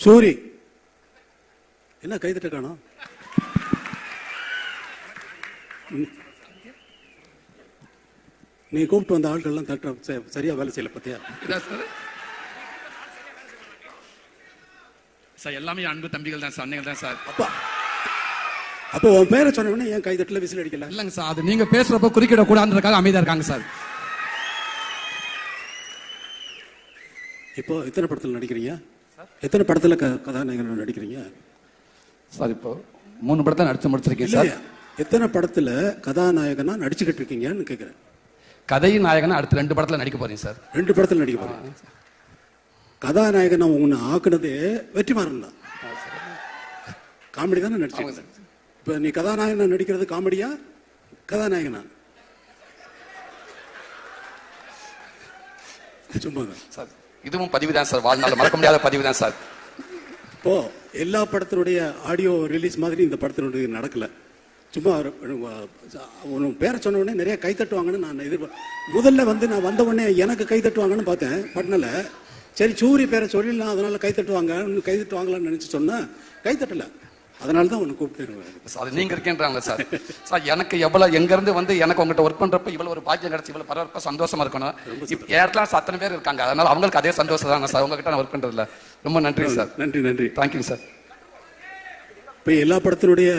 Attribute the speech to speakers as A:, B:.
A: சூரி. என்ன கைதட்ட காணோம்? நீ- கூப்பிட்டு வந்த ஆட்கள்லாம் தட்ட ச- சரியா வேலை செய்யல பத்தியா
B: சார்? எல்லாமே அன்பு தம்பிகள் தான் சார் அன்னைகள் தான் சார்.
A: அப்பா. அப்போ உன் பேரை சொன்ன ஏன் கைதட்டல விசில் அடிக்கல?
B: இல்லைங்க சார் அது நீங்க பேசுறப்ப குறுக்கிட கூடாதுன்றதுக்காக அமைதியா இருக்காங்க சார்.
A: இப்போ எத்தனை படத்துல நடிக்கிறீங்க? எத்தனை படத்துல க- கதாநாயகன் நடிக்கிறீங்க?
B: சார் இப்போ மூணு படத்தை நடிச்சு முடிச்சிருக்கேன் சார்.
A: எத்தனை படத்துல கதாநாயகனா நடிச்சுக்கிட்டு இருக்கீங்கன்னு கேக்குறேன்.
B: கதையின் நாயகன் அடுத்த ரெண்டு படத்துல நடிக்க போறேன் சார்.
A: ரெண்டு படத்துல நடிக்க போறீங்க. கதாநாயகனா உன்னை ஆக்குனதே வெற்றிமாறன் தான். காமெடி தானே நடிச்சீங்க இப்ப நீ கதாநாயகனா நடிக்கிறது காமெடியா? கதாநாயகனா? சும்மா.
B: சார். இதுவும் பதிவு தான் சார். வாழ்நாள் மறக்க முடியாத பதிவு தான் சார்.
A: இப்போ எல்லா படத்தினுடைய ஆடியோ ரிலீஸ் மாதிரி இந்த படத்தினுடைய நடக்கல. சும்மா உன் பேரை சொன்ன உடனே நிறைய கை தட்டுவாங்கன்னு நான் எதிர்பார் முதல்ல வந்து நான் வந்த உடனே எனக்கு கை தட்டுவாங்கன்னு பார்த்தேன். பட்னல சரி சூரி பேரை சொல்லிடலாம் அதனால கை தட்டுவாங்க கை தட்டுவாங்களான்னு நினைச்சு சொன்னா கை தட்டல. அதனால தான் உன்னை கூப்பிட்டு
B: சார் அது நீங்க இருக்கேன்றாங்க சார் சார் எனக்கு எவ்வளவு எங்க இருந்து வந்து எனக்கு உங்ககிட்ட ஒர்க் பண்றப்ப இவ்வளவு ஒரு பாக்கியம் கிடைச்சு இவ்வளவு பரவாயில்ல சந்தோஷமா இருக்கணும். இப்ப இடத்துல அத்தனை பேர் இருக்காங்க. அதனால அவங்களுக்கு அதே சந்தோஷம் தான் சார் உங்ககிட்ட நான் ஒர்க் பண்றதுல. ரொம்ப நன்றி சார்
A: நன்றி நன்றி.
B: தேங்க்யூ சார்
A: இப்போ எல்லா படத்தினுடைய